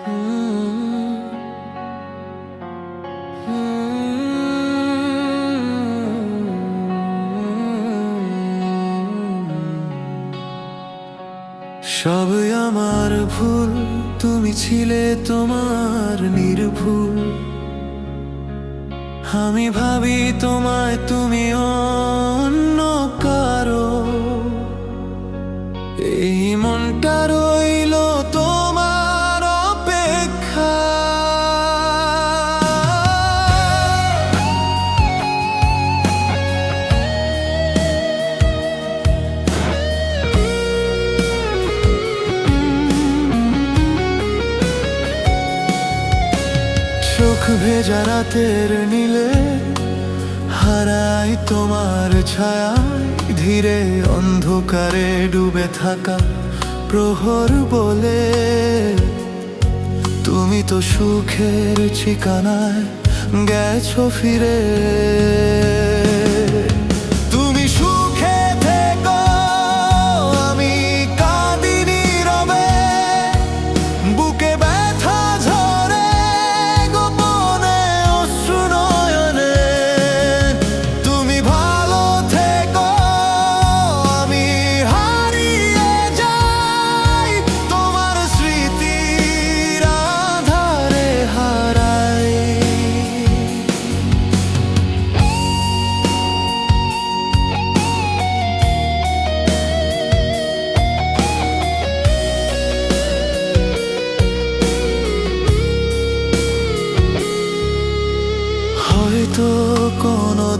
সব আমার ভুল তুমি ছিলে তোমার নির্ভুল। আমি ভাবি তোমায় তুমি অন্য ভেজা রাতের নীলে হারাই তোমার ছায়া ধীরে অন্ধকারে ডুবে থাকা প্রহর বলে তুমি তো সুখের ঠিকানায় গেছো ফিরে।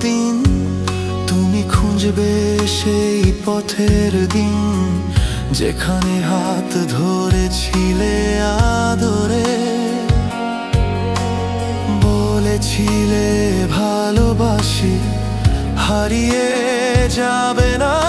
কোনোদিন তুমি খুঁজবে সেই পথের দিন, যেখানে হাত ধরেছিলে আদরে। বলেছিলে ভালোবাসি, হারিয়ে যাবে না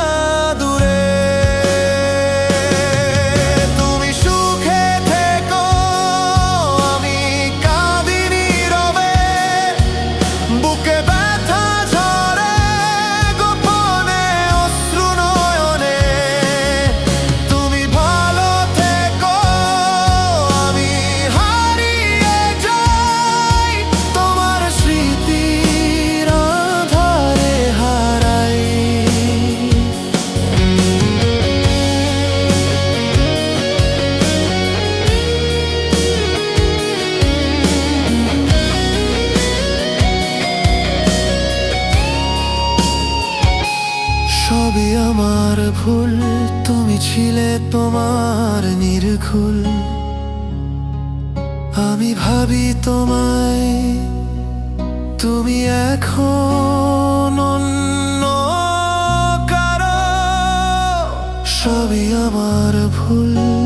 সবই আমার ভুল, তুমি ছিলে তোমার নির্ভুল। আমি ভাবি তোমায়, তুমি এখন সবই আমার ভুল।